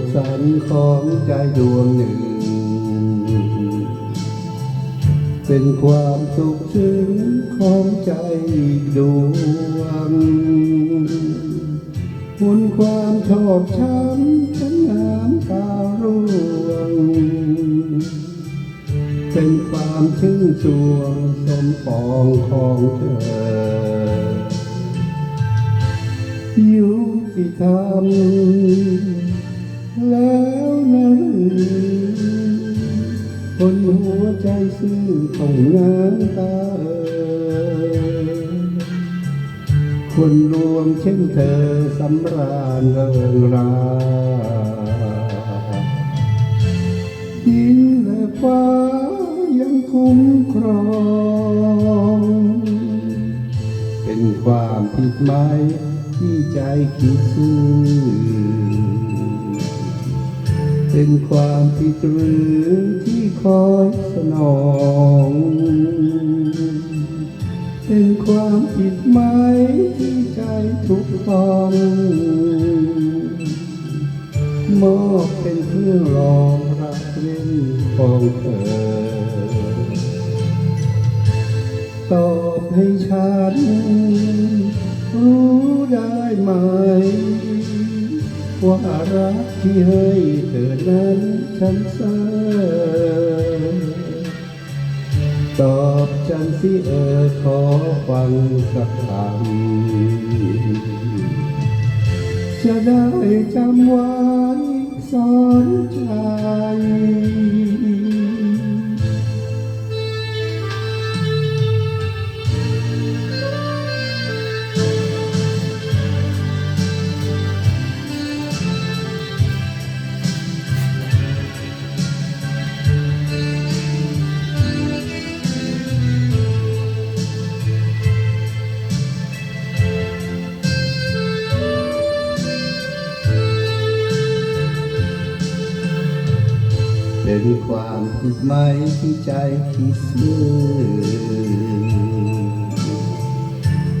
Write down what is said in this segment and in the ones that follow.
กสันของใจดวงหนึ่ง เป็นความสุขซึ้งของใจอีกดวงหนความชอบช้ำฉันน้ำตาร่วง เป็นความชื่นชวงสมปองของเธอยุติธรรม ใจซื่อต้องน้ำตาเอ่ยคนรวมเช่นเธอสำราญเริงราดินและฟ้ายังคุ้มครอง เป็นความผิดไหมที่ใจคิดซื่อ เป็นความผิดหรือที่คอยสนอง เป็นความผิดไหมที่ใจทุกข์ทองมอบเป็นเครื่องรองรักเล่นของเธอ ตอบให้ฉันรู้ได้ไหม ว่ารักที่ให้เธอนั้นฉันเสอตอบฉันสิเออขอฟังสักคำจะได้จำไว้ เป็นความผิดไหมที่ใจคิดซื่อ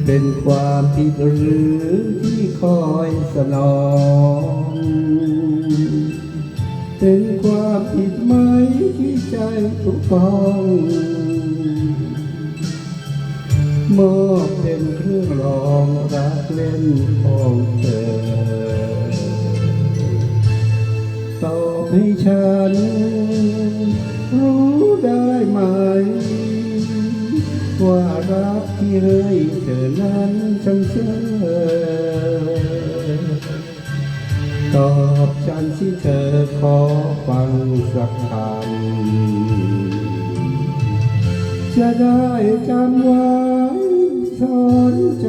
เป็นความผิดหรือที่คอยสนองเป็นความผิดไหมที่ใจทุกข์ท้องมอบเป็นเครื่องรองรักเล่นของเธอ ให้ฉัน รู้ได้ไหม ว่ารักที่ให้เธอนั้นฉันเชื่อตอบฉันสิเธอขอฟังสักคำจะได้จำไว้สอนใจ